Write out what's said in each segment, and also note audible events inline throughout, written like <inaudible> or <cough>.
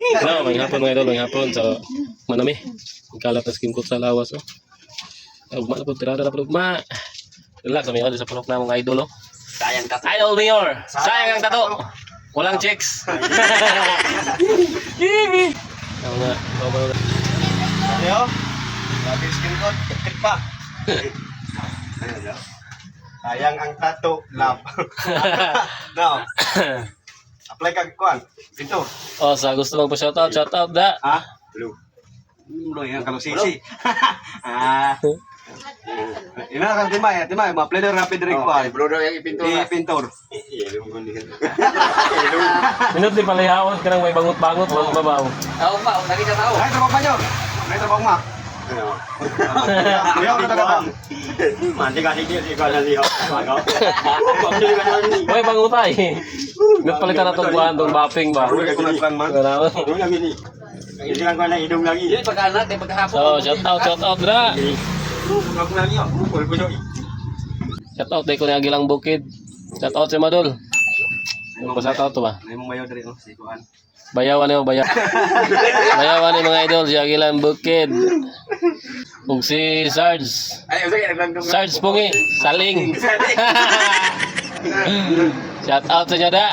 No, may hapon mga idol, may hapon. So, manami. Kalat na skin coat sa lawas, oh. Ugma na po, tirada na po, ugma. Relax, may idol sa punok na mga idol, oh. Sayang ka. Idol Mayor, sayang ang tato. Walang chicks. Ako nga, ako nga. Ano? Sabi skin ko, tiktik pa. <laughs> Sayang ang tato, love. <laughs> <laughs> no. Apply kag kuan. Ito. oh, sa gusto mong pa-shoutout, shoutout da. Ha? Blue. Blue yan kalau sisi. <laughs> ah. Ina kan timay, timay, ma-apply na rapid rig kuan. Bro daw yung ipintura. Ipintor. Minut di palihawon ka nang may bangot-bangot, mga babaw. Tao pa, lagi ka tao. Ay, trabaho pa nyo. Ay, trabaho ma. Ayaw na taga Mandi ka dito, ikaw na liho. May bangutay. Napalitan na tunggu buwan, itong itu kan Kulang-kulang man. Kulang ini. Kailangan kan na hidong lagi. Yan, pagkaanak, eh, pagkahapon. Oh shout out, shout out dra. Kulang lagi, gilang Bukit, Shout out out tuh dari si Kuan. Sarge. Sarge Pungi, Saling. <laughs> Shoutout sa inyo da.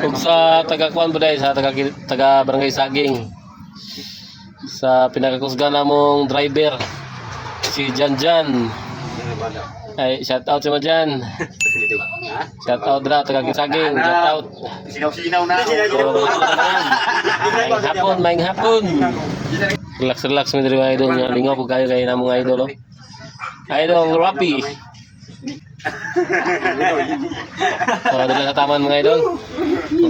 Ug sa taga Kuan Buday, sa taga taga Barangay Saging. Sa pinakakusgan namong driver si Jan Jan. Ay, shout out sa mga dyan. Shout out dra, taga Saging. Shout out. Sinaw-sinaw na. Maing hapon, maing hapon. Relax, relax mo diri mga idol. Lingaw po kayo kayo na mga idol. Oh. Idol Rapi. So, dali sa taman mga idol.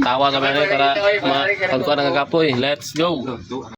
Tawa kami na para ma- pagkuhan ng kakapoy. Let's go.